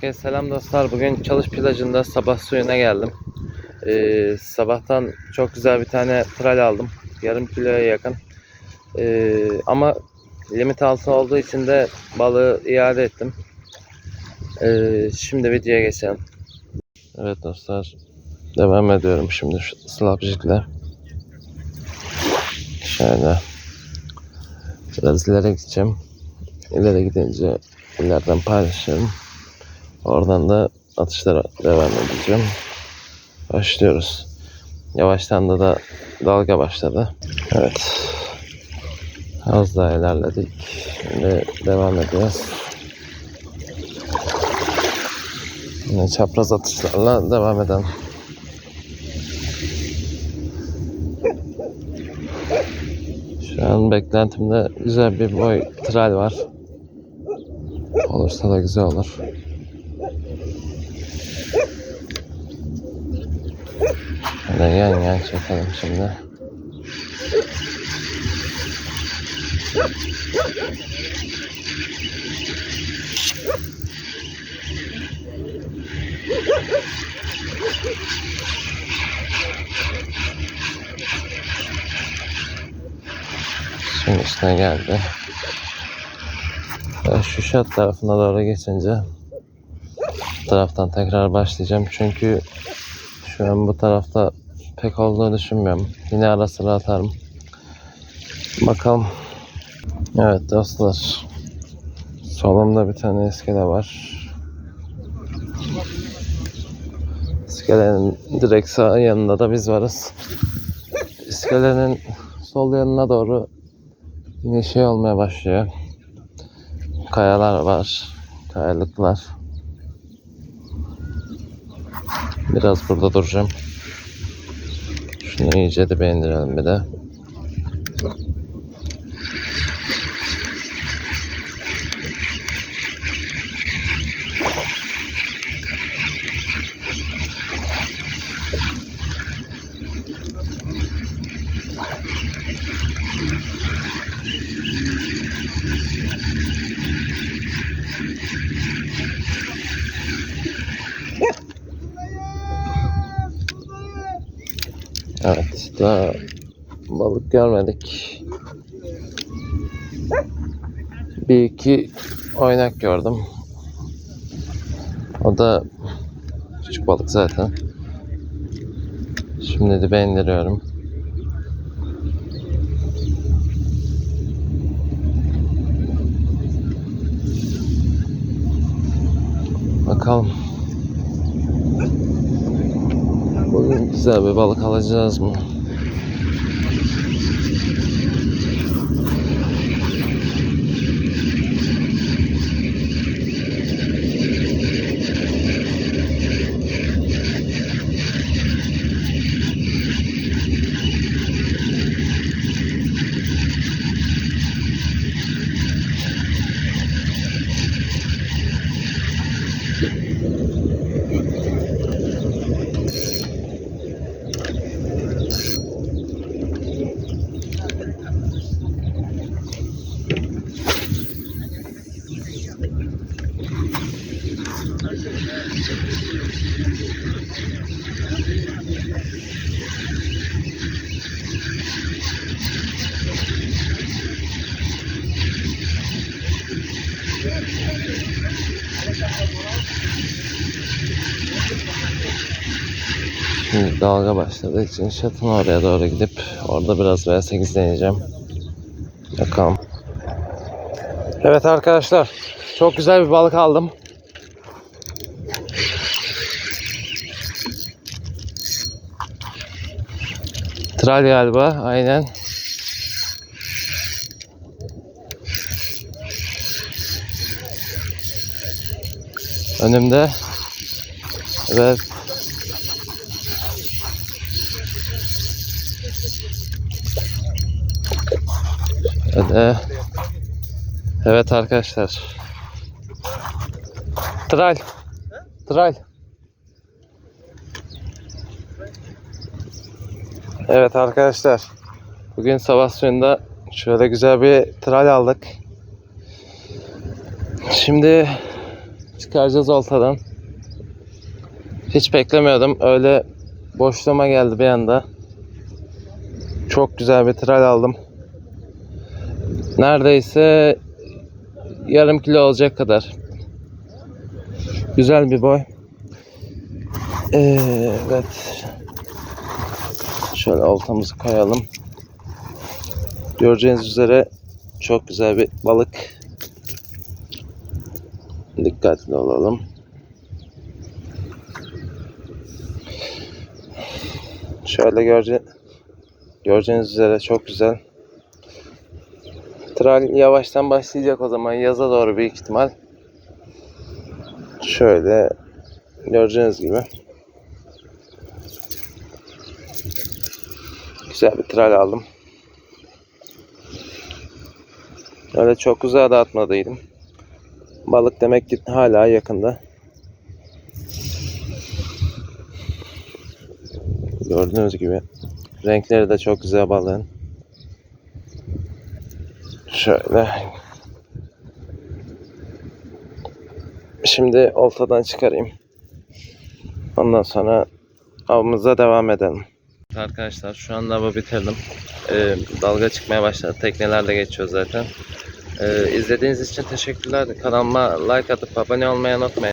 Herkese selam dostlar. Bugün Çalış plajında sabah suyuna geldim. Ee, sabahtan çok güzel bir tane tral aldım. Yarım kiloya yakın. Ee, ama limit altı olduğu için de balığı iade ettim. Ee, şimdi videoya geçelim. Evet dostlar. Devam ediyorum şimdi şu slapjikle. Şöyle. Biraz ileri gideceğim. İleri gidince ileriden paylaşırım. Oradan da atışlara devam edeceğim. Başlıyoruz. Yavaştan da da dalga başladı. Evet. Az daha ilerledik. Şimdi devam ediyoruz. Yine çapraz atışlarla devam edelim. Şu an beklentimde güzel bir boy tral var. Olursa da güzel olur. Şöyle yan yan çekelim şimdi. Şimdi üstüne geldi. Şu şat tarafına doğru geçince taraftan tekrar başlayacağım. Çünkü şu an bu tarafta pek olduğunu düşünmüyorum. Yine ara sıra atarım. Bakalım. Evet dostlar. Solumda bir tane iskele var. İskelenin direkt sağ yanında da biz varız. İskelenin sol yanına doğru yine şey olmaya başlıyor. Kayalar var. Kayalıklar. Biraz burada duracağım. Şunu iyice de beğendirelim bir de. Evet daha balık görmedik. Bir iki oynak gördüm. O da küçük balık zaten. Şimdi de ben indiriyorum. Bakalım. Bugün güzel bir balık alacağız mı? Dalga başladığı için şatın oraya doğru gidip orada biraz V8 deneyeceğim. Bakalım. Evet arkadaşlar. Çok güzel bir balık aldım. Tral galiba. Aynen. Önümde. Evet. Evet. Evet arkadaşlar. Tral. Tral. Evet arkadaşlar. Bugün sabah suyunda şöyle güzel bir tral aldık. Şimdi çıkaracağız oltadan. Hiç beklemiyordum. Öyle boşluğuma geldi bir anda. Çok güzel bir tral aldım. Neredeyse yarım kilo olacak kadar. Güzel bir boy. Evet. Şöyle oltamızı koyalım. Göreceğiniz üzere çok güzel bir balık. Dikkatli olalım. Şöyle görece göreceğiniz üzere çok güzel. Tral yavaştan başlayacak o zaman yaza doğru büyük ihtimal. Şöyle göreceğiniz gibi. Güzel bir tral aldım. Öyle çok uzağa da atmadıydım. Balık demek ki hala yakında. Gördüğünüz gibi renkleri de çok güzel balığın. Şöyle. Şimdi oltadan çıkarayım. Ondan sonra avımıza devam edelim. Arkadaşlar şu anda avı bitirdim. Ee, dalga çıkmaya başladı. Tekneler de geçiyor zaten. Ee, izlediğiniz için teşekkürler. Kanalıma like atıp abone olmayı unutmayın.